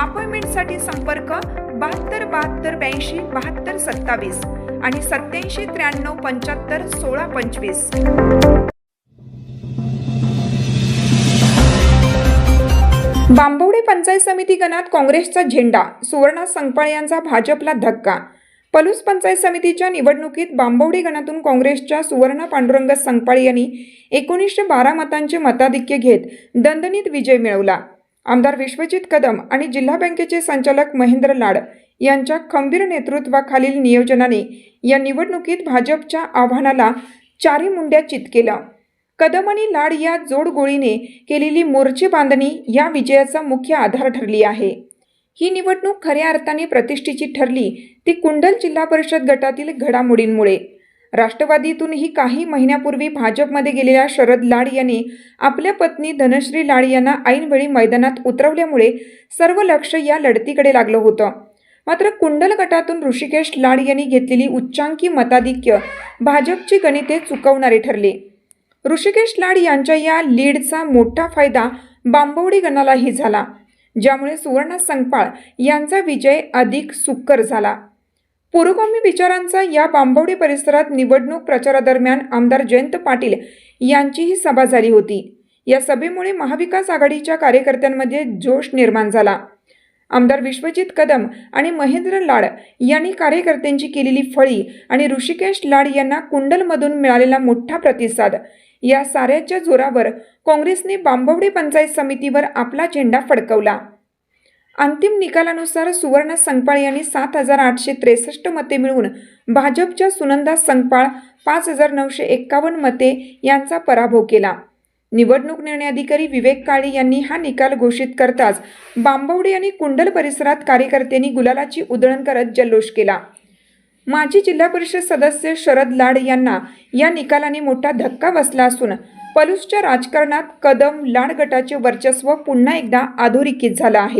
अपॉइंटमेंटसाठी संपर्क बहात्तर बहात्तर ब्याऐंशी बहात्तर सत्तावीस आणि सत्याऐंशी त्र्याण्णव पंच्याहत्तर सोळा पंचवीस. बांबवडे पंचायत समिती गणात काँग्रेसचा झेंडा सुवर्णा संगपाळ यांचा भाजपला धक्का. पलूस पंचायत समितीच्या निवडणुकीत बांबवडे गणातून काँग्रेसच्या सुवर्ण पांडुरंग संगपाळ यांनी एकोणीसशे बारा मतांचे मताधिक्य घेत दणदणीत विजय मिळवला. आमदार विश्वजित कदम आणि जिल्हा बँकेचे संचालक महेंद्र लाड यांच्या खंबीर नेतृत्वाखालील नियोजनाने या निवडणुकीत भाजपच्या आव्हानाला चारी मुंड्या चित केलं कदम आणि लाड या जोडगोळीने केलेली मोर्चे बांधणी या विजयाचा मुख्य आधार ठरली आहे. ही निवडणूक खऱ्या अर्थाने प्रतिष्ठेची ठरली ती कुंडल जिल्हा परिषद गटातील घडामोडींमुळे. राष्ट्रवादीतूनही काही महिन्यापूर्वी भाजपमध्ये गेलेल्या शरद लाड यांनी आपल्या पत्नी धनश्री लाड यांना ऐनवेळी मैदानात उतरवल्यामुळे सर्व लक्ष या लढतीकडे लागलं होतं. मात्र कुंडल गटातून ऋषिकेश लाड यांनी घेतलेली उच्चांकी मताधिक्य भाजपची गणिते चुकवणारे ठरले. ऋषिकेश लाड यांच्या या लीडचा मोठा फायदा बांबवडी गणालाही झाला ज्यामुळे सुवर्ण संकपाळ यांचा विजय अधिक सुकर झाला. पुरोगामी विचारांचा या बांबवडी परिसरात निवडणूक प्रचारादरम्यान आमदार जयंत पाटील यांचीही सभा झाली होती. या सभेमुळे महाविकास आघाडीच्या कार्यकर्त्यांमध्ये जोश निर्माण झाला. आमदार विश्वजित कदम आणि महेंद्र लाड यांनी कार्यकर्त्यांची केलेली फळी आणि ऋषिकेश लाड यांना कुंडलमधून मिळालेला मोठा प्रतिसाद. या साऱ्याच्या जोरावर काँग्रेसने बांभवडी पंचायत समितीवर आपला झेंडा फडकवला. अंतिम निकालानुसार सुवर्ण संगपाळ यांनी सात हजार आठशे त्रेसष्ट मते मिळवून भाजपच्या सुनंदा संगपाळ पाच हजार नऊशे एक्कावन्न मते यांचा पराभव केला. निवडणूक निर्णय अधिकारी विवेक काळे यांनी हा निकाल घोषित करताच बांबवडे आणि कुंडल परिसरात कार्यकर्त्यांनी गुलालाची उधळण करत जल्लोष केला. माजी जिल्हा परिषद सदस्य शरद लाड यांना या निकालाने मोठा धक्का बसला असून पलूसच्या राजकारणात कदम लाड गटाचे वर्चस्व पुन्हा एकदा अधोरेखित झालं आहे.